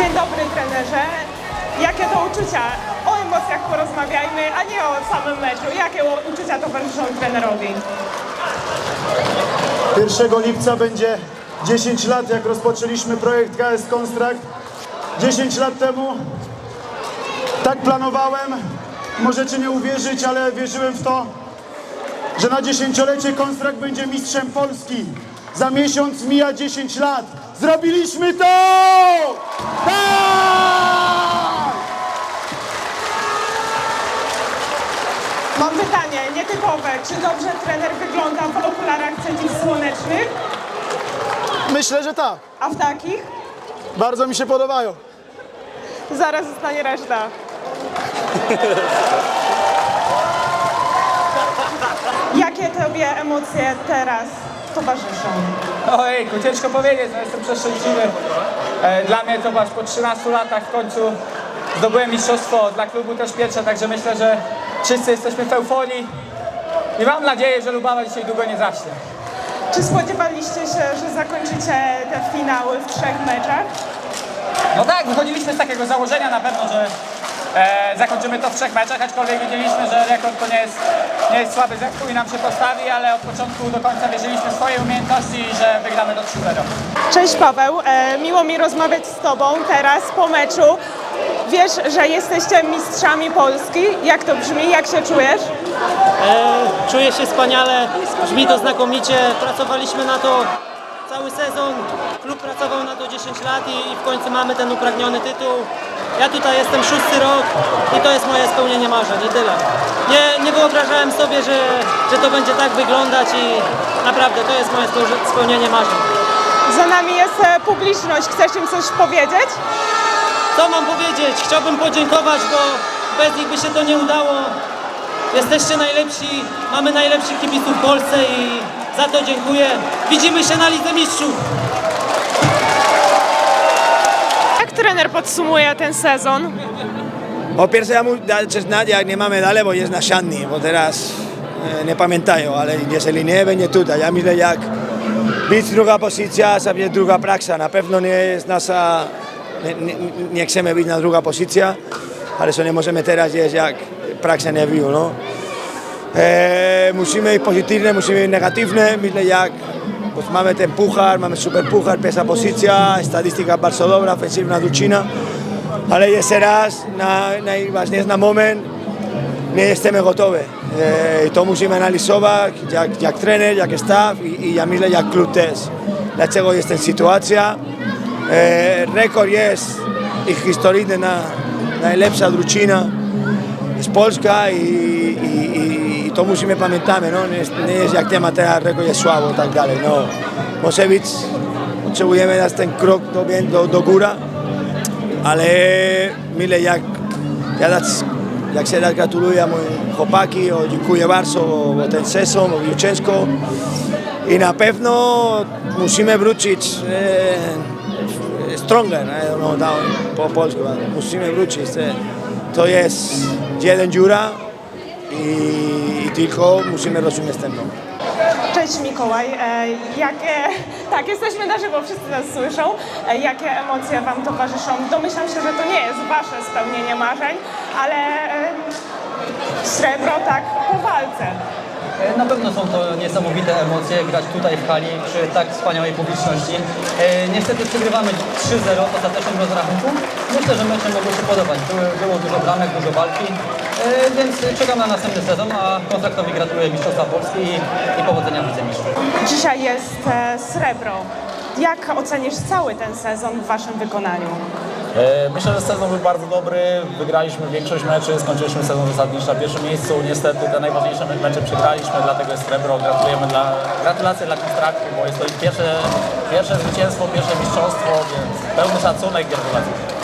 Dzień dobry trenerze. Jakie to uczucia? O emocjach porozmawiajmy, a nie o samym meczu. Jakie uczucia towarzyszą trenerowi? 1 lipca będzie 10 lat, jak rozpoczęliśmy projekt KS Konstrakt. 10 lat temu tak planowałem, możecie nie uwierzyć, ale wierzyłem w to, że na dziesięciolecie Konstrakt będzie mistrzem Polski. Za miesiąc mija 10 lat. Zrobiliśmy to! Tak! Mam pytanie nietypowe. Czy dobrze trener wygląda w okularach przeciwsłonecznych, Myślę, że tak. a w takich? Bardzo mi się podobają. Zaraz zostanie reszta. Jakie tobie emocje teraz towarzyszą? Ojejku, ciężko powiedzieć, no jestem przeszczęśliwy. E, Dla mnie to właśnie po 13 latach w końcu zdobyłem mistrzostwo, dla klubu też pierwsze, także myślę, że wszyscy jesteśmy w euforii i mam nadzieję, że Lubawa dzisiaj długo nie zaśnie. Czy spodziewaliście się, że zakończycie te finały w trzech meczach? No tak, wychodziliśmy z takiego założenia na pewno, że e, zakończymy to w trzech meczach, aczkolwiek wiedzieliśmy, że rekord to nie jest, nie jest słaby zespół i nam się postawi, ale od początku do końca wierzyliśmy w swoje umiejętności i że wygramy do 3-0. Cześć Paweł, e, miło mi rozmawiać z Tobą teraz po meczu. Wiesz, że jesteście mistrzami Polski. Jak to brzmi? Jak się czujesz? E, Czuję się wspaniale, brzmi to znakomicie. Pracowaliśmy na to cały sezon, klub pracował na to 10 lat i, i w końcu mamy ten upragniony tytuł. Ja tutaj jestem szósty rok i to jest moje spełnienie marzeń i tyle. Nie, nie wyobrażałem sobie, że, że to będzie tak wyglądać i naprawdę to jest moje spełnienie marzeń. Za nami jest e, publiczność. Chcesz im coś powiedzieć? Co mam powiedzieć? Chciałbym podziękować, bo bez nich by się to nie udało. Jesteście najlepsi, mamy najlepszych kibiców w Polsce i za to dziękuję. Widzimy się na Lidze Mistrzów. Trener podsumuje ten sezon? Po pierwsze, ja mu znać, jak nie mamy dalej, bo jest na szanni, bo teraz e, nie pamiętają, ale jeżeli nie, będzie tutaj. Ja myślę, jak być druga pozycja, sobie druga praksa. Na pewno nie jest nasza, nie, nie, nie chcemy być na druga pozycja, ale co nie możemy teraz jest, jak praksa nie było, no. E, musimy być pozytywne, musimy być negatywne. Myślę, jak bo mamy ten puchar, mamy super puchar, pierwsza pozycja, statystyka bardzo dobra, ofensywna drużyna. Ale jeszcze raz, na, najważniejsze na moment, nie jesteśmy gotowi. E, I to musimy analizować, jak, jak trener, jak staff i, i ja myślę, jak klub też. Dlaczego jest ta sytuacja. E, rekord jest ich historyczny na najlepsza drużyna z Polska i, i, i, i to musimy pamiętać, no? nie, nie jest jak temat teraz rekord jest słabo i tak dalej. No. Być, potrzebujemy dać ten krok do, do, do góra, ale mile jak, ja jak się raz gratuluję moim chłopaki, o, dziękuję bardzo o, o ten sezon, o ciężko i na pewno musimy wrócić e, stronger, ne? no, da, po polsku, musimy wrócić. E, to jest jeden dziura i, tylko musimy rozumieć ten moment. Cześć Mikołaj. E, jakie... Tak, jesteśmy na żywo, wszyscy nas słyszą. E, jakie emocje Wam towarzyszą? Domyślam się, że to nie jest Wasze spełnienie marzeń, ale e, srebro tak po walce. E, Na pewno są to niesamowite emocje grać tutaj w hali przy tak wspaniałej publiczności. E, Niestety przegrywamy 3-0 w ostatecznym rozrachunku. Myślę, że mecze mogły się podobać. Było dużo bramek, dużo walki, e, więc czekam na następny sezon, a kontraktowi gratuluję Mistrzostwa Polski i, powodzenia w. Dzisiaj jest srebro. Jak ocenisz cały ten sezon w Waszym wykonaniu? E, Myślę, że sezon był bardzo dobry. Wygraliśmy większość meczy, skończyliśmy sezon zasadniczy na pierwszym miejscu. Niestety te najważniejsze me- mecze przegraliśmy, dlatego jest srebro. Gratulujemy dla, gratulacje dla kontraktu, bo jest to ich pierwsze, pierwsze zwycięstwo, pierwsze mistrzostwo, więc pełny szacunek, gratulacje.